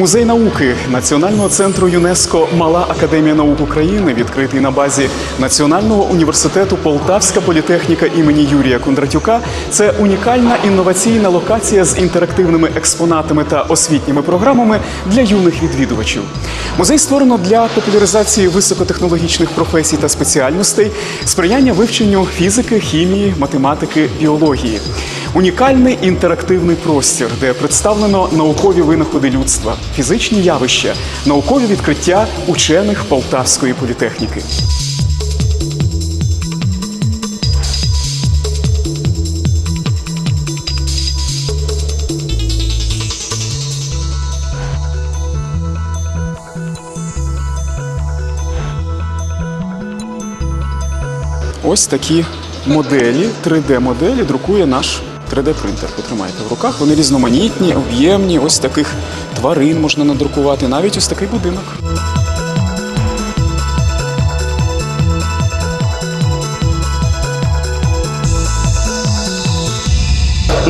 Музей науки Національного центру ЮНЕСКО Мала Академія наук України відкритий на базі Національного університету Полтавська політехніка імені Юрія Кондратюка. Це унікальна інноваційна локація з інтерактивними експонатами та освітніми програмами для юних відвідувачів. Музей створено для популяризації високотехнологічних професій та спеціальностей, сприяння вивченню фізики, хімії, математики, біології. Унікальний інтерактивний простір, де представлено наукові винаходи людства, фізичні явища, наукові відкриття учених Полтавської політехніки. Ось такі моделі, 3D-моделі друкує наш 3D-принтер. Потримайте в руках. Вони різноманітні, об'ємні. Ось таких тварин можна надрукувати, навіть ось такий будинок.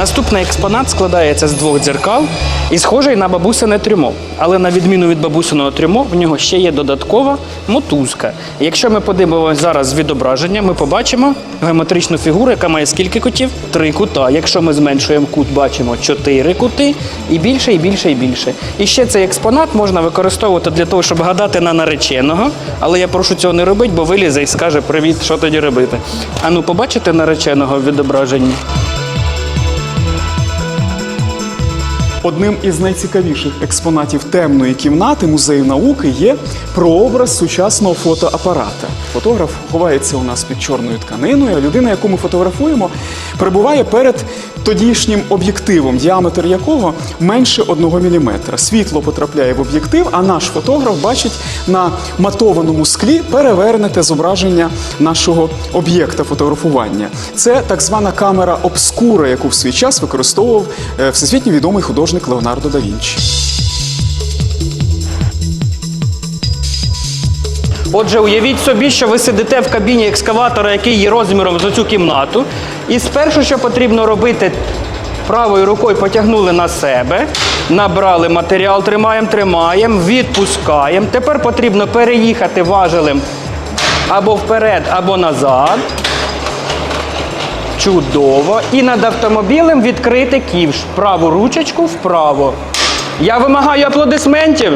Наступний експонат складається з двох дзеркал і схожий на бабусине трюмо. Але на відміну від бабусиного трюмо, в нього ще є додаткова мотузка. Якщо ми подивимося зараз відображення, ми побачимо геометричну фігуру, яка має скільки кутів? Три кута. Якщо ми зменшуємо кут, бачимо чотири кути, і більше, і більше, і більше. І ще цей експонат можна використовувати для того, щоб гадати на нареченого. Але я прошу цього не робити, бо вилізе і скаже привіт, що тоді робити. А ну побачите нареченого в відображенні? Одним із найцікавіших експонатів темної кімнати музею науки є прообраз сучасного фотоапарата. Фотограф ховається у нас під чорною тканиною, а людина, яку ми фотографуємо, перебуває перед тодішнім об'єктивом, діаметр якого менше 1 мм. Світло потрапляє в об'єктив, а наш фотограф бачить на матованому склі перевернете зображення нашого об'єкта фотографування. Це так звана камера обскура, яку в свій час використовував е, всесвітньо відомий художник Леонардо да Вінчі. Отже, уявіть собі, що ви сидите в кабіні екскаватора, який є розміром за цю кімнату. І спершу, що потрібно робити, правою рукою потягнули на себе, набрали матеріал, тримаємо, тримаємо, відпускаємо. Тепер потрібно переїхати важелем або вперед, або назад. Чудово. І над автомобілем відкрити ківш. Праву ручечку вправо. Я вимагаю аплодисментів.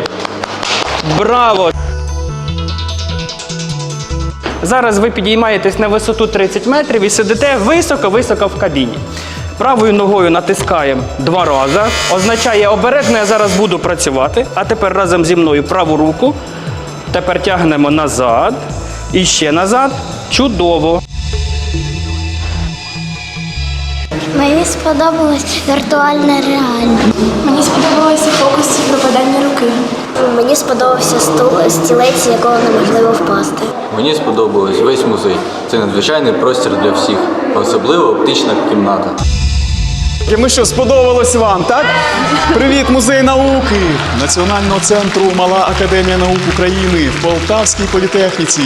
Браво! Зараз ви підіймаєтесь на висоту 30 метрів і сидите високо-високо в кабіні. Правою ногою натискаємо два рази. Означає обережно, я зараз буду працювати. А тепер разом зі мною праву руку. Тепер тягнемо назад. І ще назад. Чудово. Мені сподобалась віртуальна реальність. Мені сподобалося фокус пропадання руки. Мені сподобався стул, стілець, якого неможливо впасти. Мені сподобалось весь музей. Це надзвичайний простір для всіх, особливо оптична кімната. І ми що, сподобалось вам, так? Привіт, музей науки Національного центру Мала Академія наук України в Полтавській політехніці.